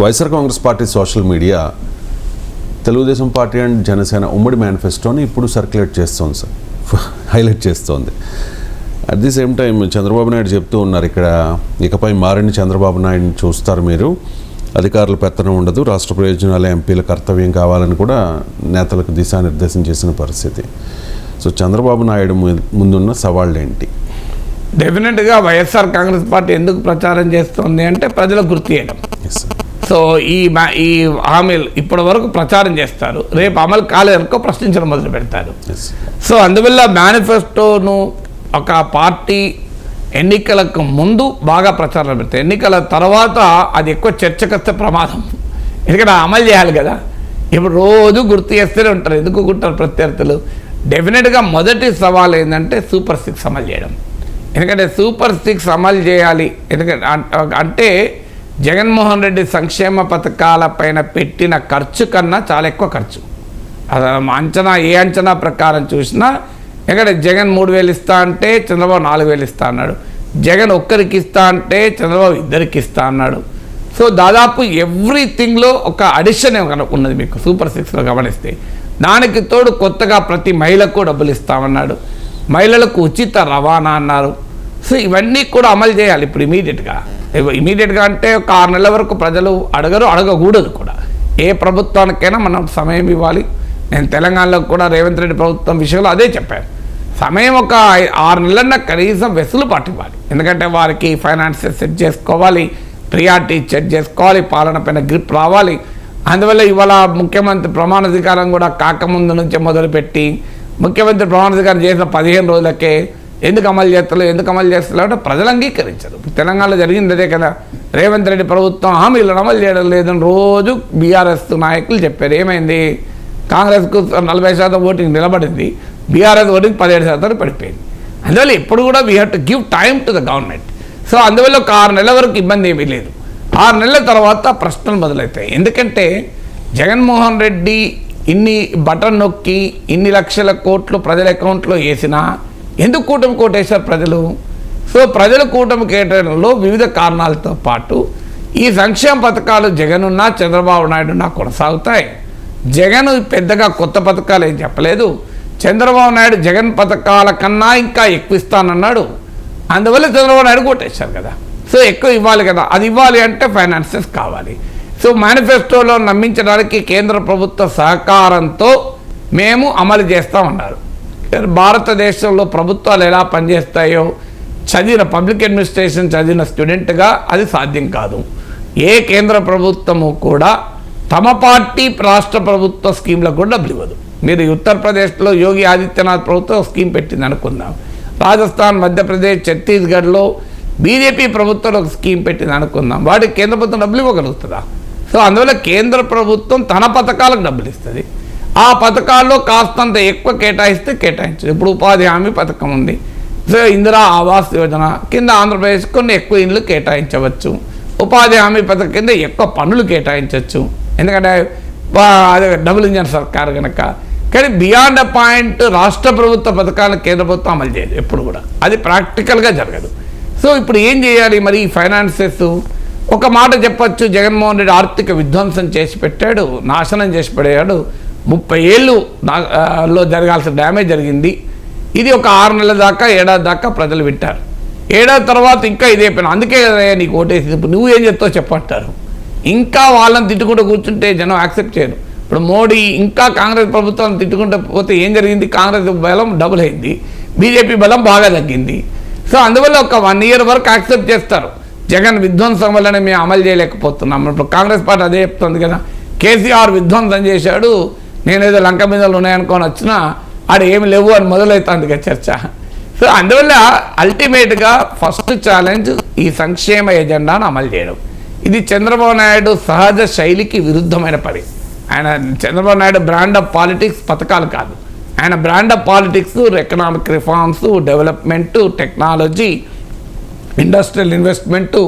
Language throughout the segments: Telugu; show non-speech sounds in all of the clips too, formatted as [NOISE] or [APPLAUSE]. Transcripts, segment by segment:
YSR Congress party social media Telugu Desam party and Janasena ఉమ్మడి మేనిఫెస్టోని ఇప్పుడు సర్క్యులేట్ చేస్తోంది సార్. [LAUGHS] హైలైట్ చేస్తోంది. At the same time Chandrababu Naidu చెప్తూ ఉన్నారు ఇక్కడ ఇకపై మారిన చంద్రబాబు నాయుడిని చూస్తారు మీరు. అధికారుల పెత్తనం ఉండదు రాష్ట్ర ప్రయోజనాల ఎంపీల కర్తవ్యం కావాలని కూడా నేతలకు దిశానిర్దేశం చేసిన పరిస్థితి. సో చంద్రబాబు నాయుడు ము- ముందున్న సవాళ్ళు ఏంటి డెఫినెట్గా వైఎస్ఆర్ కాంగ్రెస్ పార్టీ ఎందుకు ప్రచారం చేస్తుంది అంటే ప్రజలకు గుర్తు చేయడం. సో ఈ ఈ హామీలు ఇప్పటి వరకు ప్రచారం చేస్తారు. రేపు అమలు కాలేదనుకో ప్రశ్నించడం మొదలు పెడతారు. సో అందువల్ల మేనిఫెస్టోను ఒక పార్టీ ఎన్నికలకు ముందు బాగా ప్రచారం పెడతాయి. ఎన్నికల తర్వాత అది ఎక్కువ చర్చకు వస్తే ప్రమాదం. ఎందుకంటే అమలు చేయాలి కదా. ఇప్పుడు రోజు గుర్తు చేస్తూనే ఉంటారు. ఎందుకు గుంటారు ప్రత్యర్థులు? డెఫినెట్గా మొదటి సవాల్ ఏంటంటే సూపర్ సిక్స్ అమలు చేయడం. ఎందుకంటే సూపర్ సిక్స్ అమలు చేయాలి. ఎందుకంటే అంటే జగన్మోహన్ రెడ్డి సంక్షేమ పథకాల పైన పెట్టిన ఖర్చు కన్నా చాలా ఎక్కువ ఖర్చు. అసలు అంచనా ఏ అంచనా ప్రకారం చూసినా ఎక్కడ జగన్ మూడు వేలు ఇస్తా అంటే చంద్రబాబు నాలుగు వేలు ఇస్తా అన్నాడు. జగన్ ఒక్కరికి ఇస్తా అంటే చంద్రబాబు ఇద్దరికి ఇస్తా అన్నాడు. సో దాదాపు ఎవ్రీథింగ్లో ఒక అడిషన్ ఉన్నది మీకు? సూపర్ సిక్స్లో గమనిస్తే. దానికి తోడు కొత్తగా ప్రతి మహిళకు డబ్బులు ఇస్తామన్నాడు. మహిళలకు ఉచిత రవాణా అన్నారు. సో ఇవన్నీ కూడా అమలు చేయాలి ఇప్పుడు ఇమీడియట్గా. ఇమీడియట్గా అంటే ఒక ఆరు నెలల వరకు ప్రజలు అడగరు అడగకూడదు కూడా. ఏ ప్రభుత్వానికైనా మనం సమయం ఇవ్వాలి. నేను తెలంగాణలో కూడా రేవంత్ రెడ్డి ప్రభుత్వం విషయంలో అదే చెప్పాను. సమయం ఒక ఆరు నెలలన్న కనీసం వెసులుబాటు ఇవ్వాలి ఎందుకంటే వారికి ఫైనాన్సెస్ సెట్ చేసుకోవాలి ప్రియారిటీ సెట్ చేసుకోవాలి పాలన పైన గ్రిప్ రావాలి. అందువల్ల ఇవాళ ముఖ్యమంత్రి ప్రమాణాధికారం కూడా కాకముందు నుంచే మొదలుపెట్టి ముఖ్యమంత్రి ప్రమాణాధికారం చేసిన పదిహేను రోజులకే ఎందుకు అమలు చేస్తలో ఎందుకు అమలు చేస్తలో అంటే ప్రజలు అంగీకరించరు. తెలంగాణలో జరిగింది అదే కదా. రేవంత్ రెడ్డి ప్రభుత్వం హామీలను అమలు చేయడం లేదని రోజు బీఆర్ఎస్ నాయకులు చెప్పారు. ఏమైంది? కాంగ్రెస్కు నలభై శాతం ఓటింగ్ నిలబడింది. బీఆర్ఎస్ ఓటింగ్ పదిహేడు శాతం పడిపోయింది. అందువల్ల ఇప్పుడు కూడా we have to give time to the government so అందువల్ల ఒక ఆరు నెలల వరకు ఇబ్బంది ఏమీ లేదు. ఆరు నెలల తర్వాత ప్రశ్నలు మొదలవుతాయి. ఎందుకంటే జగన్మోహన్ రెడ్డి ఇన్ని బటన్ నొక్కి ఇన్ని లక్షల కోట్లు ప్రజల అకౌంట్లో వేసినా ఎందుకు కూటమి కోటేశారు ప్రజలు? సో ప్రజల కూటమి కేటాయంలో వివిధ కారణాలతో పాటు ఈ సంక్షేమ పథకాలు జగనున్నా చంద్రబాబు నాయుడున్నా కొనసాగుతాయి. జగన్ పెద్దగా కొత్త పథకాలు ఏం చెప్పలేదు. చంద్రబాబు నాయుడు జగన్ పథకాల కన్నా ఇంకా ఎక్కువ ఇస్తానన్నాడు అందువల్ల చంద్రబాబు నాయుడు కొట్టేశారు కదా. సో ఎక్కువ ఇవ్వాలి కదా. అది ఇవ్వాలి అంటే ఫైనాన్సెస్ కావాలి. సో మేనిఫెస్టోలో నమ్మించడానికి కేంద్ర ప్రభుత్వ సహకారంతో మేము అమలు చేస్తామన్నారు భారతదేశంలో ప్రభుత్వాలు ఎలా పనిచేస్తాయో చదివిన పబ్లిక్ అడ్మినిస్ట్రేషన్ చదివిన స్టూడెంట్గా అది సాధ్యం కాదు. ఏ కేంద్ర ప్రభుత్వము కూడా తమ పార్టీ రాష్ట్ర ప్రభుత్వ స్కీమ్లకు కూడా డబ్బులు ఇవ్వదు. మీరు ఉత్తరప్రదేశ్లో యోగి ఆదిత్యనాథ్ ప్రభుత్వం స్కీమ్ పెట్టింది అనుకుందాం. రాజస్థాన్ మధ్యప్రదేశ్ ఛత్తీస్గఢ్లో బీజేపీ ప్రభుత్వం ఒక స్కీమ్ పెట్టింది అనుకుందాం. వాటికి కేంద్ర ప్రభుత్వం డబ్బులు ఇవ్వగలుగుతుందా? సో అందువల్ల కేంద్ర ప్రభుత్వం తన పథకాలకు డబ్బులు ఇస్తుంది. ఆ పథకాల్లో కాస్తంత ఎక్కువ కేటాయిస్తే కేటాయించదు. ఇప్పుడు ఉపాధి హామీ పథకం ఉంది. సో ఇందిరా ఆవాస్ యోజన కింద ఆంధ్రప్రదేశ్ కొన్ని ఎక్కువ ఇండ్లు కేటాయించవచ్చు. ఉపాధి హామీ పథకం కింద ఎక్కువ పనులు కేటాయించవచ్చు. ఎందుకంటే అదే డబుల్ ఇంజన్ సర్కార్ కనుక కానీ బియాండ్ అ పాయింట్ రాష్ట్ర ప్రభుత్వ పథకాలను కేంద్ర ప్రభుత్వం అమలు చేయదు ఎప్పుడు కూడా. అది ప్రాక్టికల్గా జరగదు. సో ఇప్పుడు ఏం చేయాలి మరి ఈ ఫైనాన్సెస్? ఒక మాట చెప్పొచ్చు. జగన్మోహన్ రెడ్డి ఆర్థిక విధ్వంసం చేసి పెట్టాడు నాశనం చేసి పడేయాడు. ముప్పై ఏళ్ళు లో జరగాల్సిన డ్యామేజ్ జరిగింది. ఇది ఒక ఆరు నెలల దాకా ఏడాది దాకా ప్రజలు వింటారు. ఏడాది తర్వాత ఇంకా ఇదే పని. అందుకే నీకు ఓటేసి ఇప్పుడు నువ్వు ఏం చెప్తావు చెప్పంటారు ఇంకా వాళ్ళని తిట్టుకుంటూ కూర్చుంటే జనం యాక్సెప్ట్ చేయరు. ఇప్పుడు మోడీ ఇంకా కాంగ్రెస్ ప్రభుత్వం తిట్టుకుంటూ పోతే ఏం జరిగింది? కాంగ్రెస్ బలం డబుల్ అయింది. బీజేపీ బలం బాగా తగ్గింది. సో అందువల్ల ఒక వన్ ఇయర్ వరకు యాక్సెప్ట్ చేస్తారు. జగన్ విధ్వంసం వల్లనే మేము అమలు చేయలేకపోతున్నాం. ఇప్పుడు కాంగ్రెస్ పార్టీ అదే చెప్తుంది కదా. కేసీఆర్ విధ్వంసం చేశాడు. నేనేదో లంక మీదలు ఉన్నాయనుకొని వచ్చినా ఆడ ఏమి లేవు అని మొదలవుతుంది చర్చ. సో అందువల్ల అల్టిమేట్గా ఫస్ట్ ఛాలెంజ్ ఈ సంక్షేమ ఎజెండాను అమలు చేయడం. ఇది చంద్రబాబు నాయుడు సహజ శైలికి విరుద్ధమైన పని. ఆయన Chandrababu Naidu brand of politics పథకాలు కాదు. ఆయన brand of politics economic reforms development technology industrial investment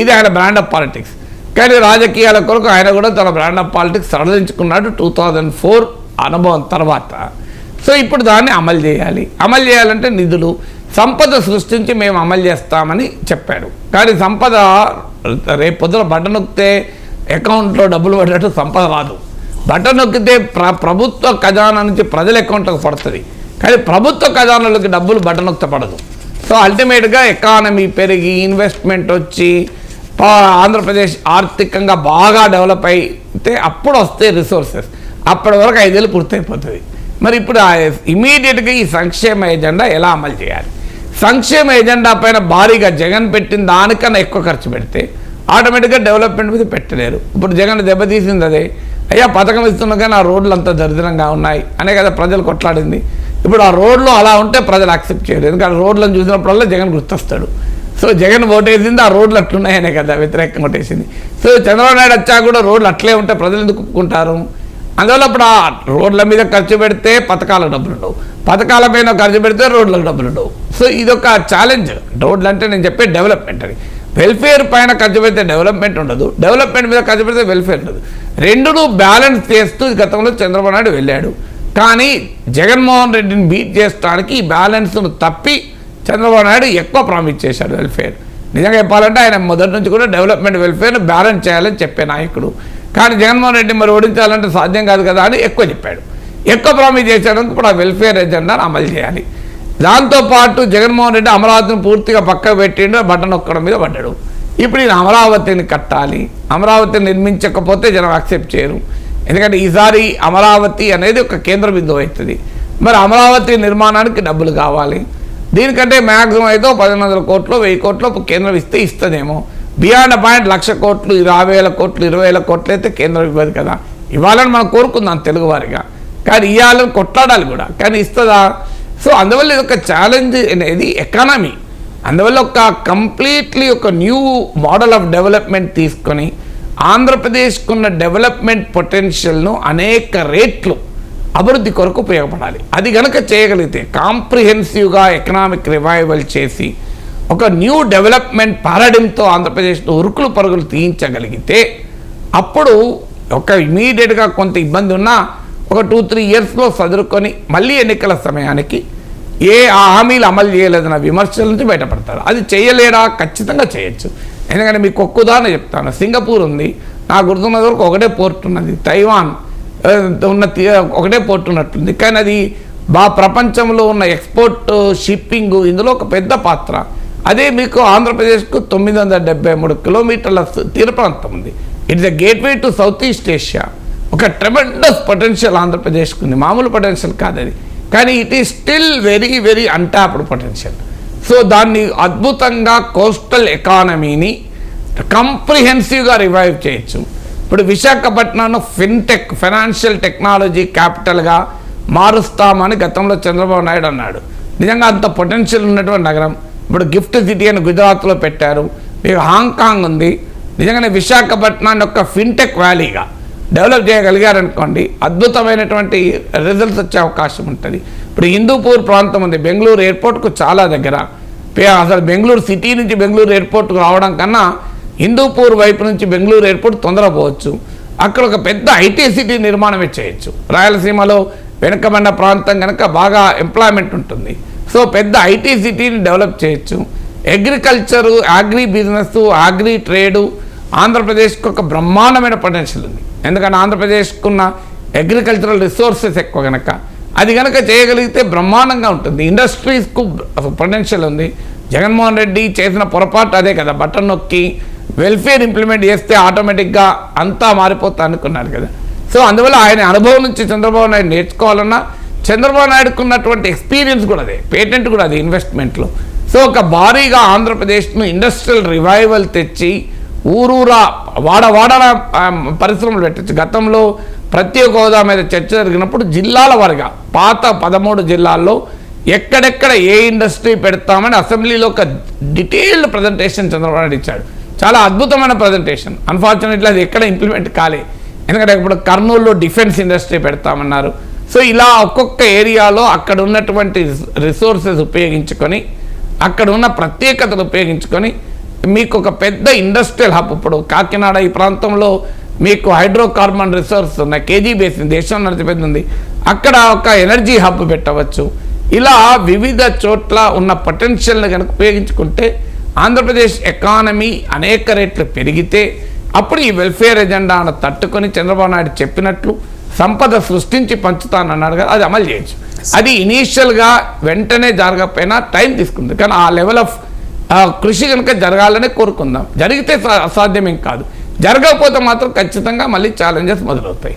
ఇది ఆయన బ్రాండ్ ఆఫ్ పాలిటిక్స్ కానీ రాజకీయాల కొరకు ఆయన కూడా తన బ్రాండ్ ఆఫ్ పాలిటిక్స్ సడలించుకున్నాడు టూ థౌజండ్ ఫోర్ అనుభవం తర్వాత. సో ఇప్పుడు దాన్ని అమలు చేయాలి. అమలు చేయాలంటే నిధులు సంపద సృష్టించి మేము అమలు చేస్తామని చెప్పాడు కానీ సంపద రేపు పొద్దున బట్ట నొక్కితే అకౌంట్లో డబ్బులు పడేటట్టు సంపద రాదు. బట్ట నొక్కితే ప్ర ప్రభుత్వ ఖజానా నుంచి ప్రజల అకౌంట్లోకి పడుతుంది. కానీ ప్రభుత్వ ఖజానాలోకి డబ్బులు బట్ట నొక్కితే పడదు. సో అల్టిమేట్గా ఎకానమీ పెరిగి ఇన్వెస్ట్మెంట్ వచ్చి ఆంధ్రప్రదేశ్ ఆర్థికంగా బాగా డెవలప్ అయితే అప్పుడు వస్తాయి రిసోర్సెస్. అప్పటి వరకు ఐదేళ్ళు పూర్తయిపోతుంది. మరి ఇప్పుడు ఇమీడియట్గా ఈ సంక్షేమ ఎజెండా ఎలా అమలు చేయాలి? సంక్షేమ ఎజెండా పైన భారీగా జగన్ పెట్టిన దానికన్నా ఎక్కువ ఖర్చు పెడితే ఆటోమేటిక్గా డెవలప్మెంట్ మీద పెట్టలేరు. ఇప్పుడు జగన్ దెబ్బతీసింది అదే. అయ్యా పథకం ఇస్తుండగా నా ఆ రోడ్లు అంతా దరిద్రంగా ఉన్నాయి. అనే కదా ప్రజలు కొట్లాడింది. ఇప్పుడు ఆ రోడ్లు అలా ఉంటే ప్రజలు యాక్సెప్ట్ చేయరు. ఎందుకంటే రోడ్లను చూసినప్పుడల్లా జగన్ గుర్తొస్తాడు. సో జగన్ ఓటేసింది ఆ రోడ్లు అట్లున్నాయనే కదా వ్యతిరేకంగా ఓటేసింది సో చంద్రబాబు నాయుడు వచ్చా కూడా రోడ్లు అట్లే ఉంటే ప్రజలు ఎందుకు ఒప్పుకుంటారు? అందువల్ల అప్పుడు ఆ రోడ్ల మీద ఖర్చు పెడితే పథకాలకు డబ్బులు ఉండవు. పథకాల పైన ఖర్చు పెడితే రోడ్లకు డబ్బులు ఉండవు. సో ఇది ఒక ఛాలెంజ్ రోడ్లు అంటే నేను చెప్పే డెవలప్మెంట్ అని వెల్ఫేర్ పైన ఖర్చు పెడితే డెవలప్మెంట్ ఉండదు. డెవలప్మెంట్ మీద ఖర్చు పెడితే వెల్ఫేర్ ఉండదు. రెండును బ్యాలెన్స్ చేస్తూ గతంలో చంద్రబాబు నాయుడు వెళ్ళాడు. కానీ జగన్మోహన్ రెడ్డిని బీట్ చేసడానికి ఈ బ్యాలెన్స్ను తప్పి చంద్రబాబు నాయుడు ఎక్కువ ప్రామిస్ చేశాడు వెల్ఫేర్ నిజంగా చెప్పాలంటే ఆయన మొదటి నుంచి కూడా డెవలప్మెంట్ వెల్ఫేర్ను బ్యాలెన్స్ చేయాలని చెప్పే నాయకుడు. కానీ జగన్మోహన్ రెడ్డి మరి ఓడించాలంటే సాధ్యం కాదు కదా అని ఎక్కువ చెప్పాడు. ఎక్కువ ప్రామిస్ చేశాడు ఇప్పుడు ఆ వెల్ఫేర్ ఎజెండాను అమలు చేయాలి. దాంతోపాటు జగన్మోహన్ రెడ్డి అమరావతిని పూర్తిగా పక్కకు పెట్టిండు బటన్ ఒక్కడం మీద పడ్డాడు. ఇప్పుడు ఈయన అమరావతిని కట్టాలి. అమరావతిని నిర్మించకపోతే జనం యాక్సెప్ట్ చేయరు. ఎందుకంటే ఈసారి అమరావతి అనేది ఒక కేంద్ర బిందువు అవుతుంది. మరి అమరావతి నిర్మాణానికి డబ్బులు కావాలి. దీనికంటే మ్యాక్సిమం అయితే పదిహేను వందల కోట్లు వెయ్యి కోట్లు కేంద్రం ఇస్తే ఇస్తుందేమో. బియాండ్ పాయింట్ లక్ష కోట్లు యాభై వేల కోట్లు ఇరవై వేల కోట్లు అయితే కేంద్రం ఇవ్వదు కదా. ఇవ్వాలని మనం కోరుకుందాం తెలుగువారిగా కానీ ఇవ్వాలని కొట్లాడాలి కూడా. కానీ ఇస్తుందా? సో అందువల్ల ఇది ఒక ఛాలెంజ్ అనేది ఎకానమీ అందువల్ల ఒక కంప్లీట్లీ ఒక న్యూ మోడల్ ఆఫ్ డెవలప్మెంట్ తీసుకొని ఆంధ్రప్రదేశ్కున్న డెవలప్మెంట్ పొటెన్షియల్ను అనేక రేట్లు అభివృద్ధి కొరకు ఉపయోగపడాలి. అది గనక చేయగలిగితే కాంప్రిహెన్సివ్గా ఎకనామిక్ రివైవల్ చేసి ఒక న్యూ డెవలప్మెంట్ పారాడిమ్తో ఆంధ్రప్రదేశ్లో ఉరుకులు పరుగులు తీయించగలిగితే అప్పుడు ఒక ఇమీడియట్గా కొంత ఇబ్బంది ఉన్నా ఒక టూ త్రీ ఇయర్స్లో చదువుకొని మళ్ళీ ఎన్నికల సమయానికి ఏ ఆ హామీలు అమలు చేయలేదన్న విమర్శల నుంచి బయటపడతారు. అది చేయలేడా? ఖచ్చితంగా చేయొచ్చు. ఎందుకంటే మీకు ఒక్క ఉదాహరణ చెప్తాను. సింగపూర్ ఉంది. నా గుర్తున్నది వరకు ఒకటే పోర్ట్ ఉన్నది. తైవాన్. ఉన్న ఒకటే పోర్ట్ ఉన్నట్టుంది. కానీ అది బా ప్రపంచంలో ఉన్న ఎక్స్పోర్ట్ షిప్పింగ్ ఇందులో ఒక పెద్ద పాత్ర. అదే మీకు ఆంధ్రప్రదేశ్కు తొమ్మిది వందల డెబ్బై మూడు కిలోమీటర్ల తీర ప్రాంతం ఉంది. It's the gateway to south east Asia ఒక ట్రెమెండస్ పొటెన్షియల్ ఆంధ్రప్రదేశ్కు ఉంది. మామూలు పొటెన్షియల్ కాదు అది. కానీ it is still very very untapped potential so దాన్ని అద్భుతంగా కోస్టల్ ఎకానమీని కంప్రిహెన్సివ్గా రివైవ్ చేయొచ్చు. ఇప్పుడు విశాఖపట్నంను ఫిన్టెక్ ఫైనాన్షియల్ టెక్నాలజీ క్యాపిటల్గా మారుస్తామని గతంలో చంద్రబాబు నాయుడు అన్నాడు. నిజంగా అంత పొటెన్షియల్ ఉన్నటువంటి నగరం. ఇప్పుడు గిఫ్ట్ సిటీ అని గుజరాత్లో పెట్టారు. మీకు హాంకాంగ్ ఉంది. నిజంగానే విశాఖపట్నాన్ని ఒక ఫిన్టెక్ వ్యాలీగా డెవలప్ చేయగలిగారనుకోండి అద్భుతమైనటువంటి రిజల్ట్స్ వచ్చే అవకాశం ఉంటుంది. ఇప్పుడు హిందూపూర్ ప్రాంతం ఉంది. బెంగళూరు ఎయిర్పోర్ట్కు చాలా దగ్గర. అసలు బెంగళూరు సిటీ నుంచి బెంగళూరు ఎయిర్పోర్ట్కు రావడం కన్నా హిందూపూర్ వైపు నుంచి బెంగళూరు ఎయిర్పోర్ట్ తొందరగా పోవచ్చు. అక్కడ ఒక పెద్ద ఐటీ సిటీ నిర్మాణమే చేయొచ్చు రాయలసీమలో వెనుకబడిన ప్రాంతం కనుక బాగా ఎంప్లాయ్మెంట్ ఉంటుంది. సో పెద్ద ఐటీ సిటీని డెవలప్ చేయొచ్చు. Agriculture agri business agri trade ఆంధ్రప్రదేశ్కి ఒక బ్రహ్మాండమైన పొటెన్షియల్ ఉంది. ఎందుకంటే ఆంధ్రప్రదేశ్కున్న అగ్రికల్చరల్ రిసోర్సెస్ ఎక్కువ కనుక అది కనుక చేయగలిగితే బ్రహ్మాండంగా ఉంటుంది. ఇండస్ట్రీస్కు పొటెన్షియల్ ఉంది. జగన్మోహన్ రెడ్డి చేసిన పొరపాటు అదే కదా. బటన్ నొక్కి వెల్ఫేర్ ఇంప్లిమెంట్ చేస్తే ఆటోమేటిక్గా అంతా మారిపోతా అనుకున్నారు కదా. సో అందువల్ల ఆయన అనుభవం నుంచి చంద్రబాబు నాయుడు నేర్చుకోవాలన్నా చంద్రబాబు నాయుడుకు ఉన్నటువంటి ఎక్స్పీరియన్స్ కూడా అదే పేటెంట్ కూడా అది ఇన్వెస్ట్మెంట్లో. సో ఒక భారీగా ఆంధ్రప్రదేశ్ను ఇండస్ట్రియల్ రివైవల్ తెచ్చి ఊరూరా వాడ వాడల పరిశ్రమలు పెట్టచ్చు. గతంలో ప్రత్యేక హోదా మీద చర్చ జరిగినప్పుడు జిల్లాల వారిగా పాత పదమూడు జిల్లాల్లో ఎక్కడెక్కడ ఏ ఇండస్ట్రీ పెడతామని అసెంబ్లీలో ఒక డీటెయిల్డ్ ప్రజెంటేషన్ చంద్రబాబు నాయుడు ఇచ్చాడు. చాలా అద్భుతమైన ప్రజెంటేషన్ అన్ఫార్చునేట్లీ అది ఎక్కడ ఇంప్లిమెంట్ కాలే. ఎందుకంటే ఇప్పుడు కర్నూలులో డిఫెన్స్ ఇండస్ట్రీ పెడతామన్నారు. సో ఇలా ఒక్కొక్క ఏరియాలో అక్కడ ఉన్నటువంటి రిసోర్సెస్ ఉపయోగించుకొని అక్కడ ఉన్న ప్రత్యేకతలు ఉపయోగించుకొని మీకు ఒక పెద్ద ఇండస్ట్రియల్ హబ్ ఇప్పుడు కాకినాడ ఈ ప్రాంతంలో మీకు హైడ్రోకార్బన్ రిసోర్స్ ఉన్నాయి. కేజీ బేసిన్ దేశం నడిచిపోయింది ఉంది. అక్కడ ఒక ఎనర్జీ హబ్ పెట్టవచ్చు. ఇలా వివిధ చోట్ల ఉన్న పొటెన్షియల్ని కనుక ఉపయోగించుకుంటే ఆంధ్రప్రదేశ్ ఎకానమీ అనేక రేట్లు పెరిగితే అప్పుడు ఈ వెల్ఫేర్ ఎజెండాను తట్టుకొని చంద్రబాబు నాయుడు చెప్పినట్లు సంపద సృష్టించి పంచుతానన్నాడు కదా అది అమలు చేయొచ్చు. అది ఇనీషియల్గా వెంటనే జరగకపోయినా టైం తీసుకుంది. కానీ ఆ లెవెల్ ఆఫ్ కృషి కనుక జరగాలనే కోరుకుందాం. జరిగితే సా- అసాధ్యం ఏం కాదు. జరగకపోతే మాత్రం ఖచ్చితంగా మళ్ళీ ఛాలెంజెస్ మొదలవుతాయి.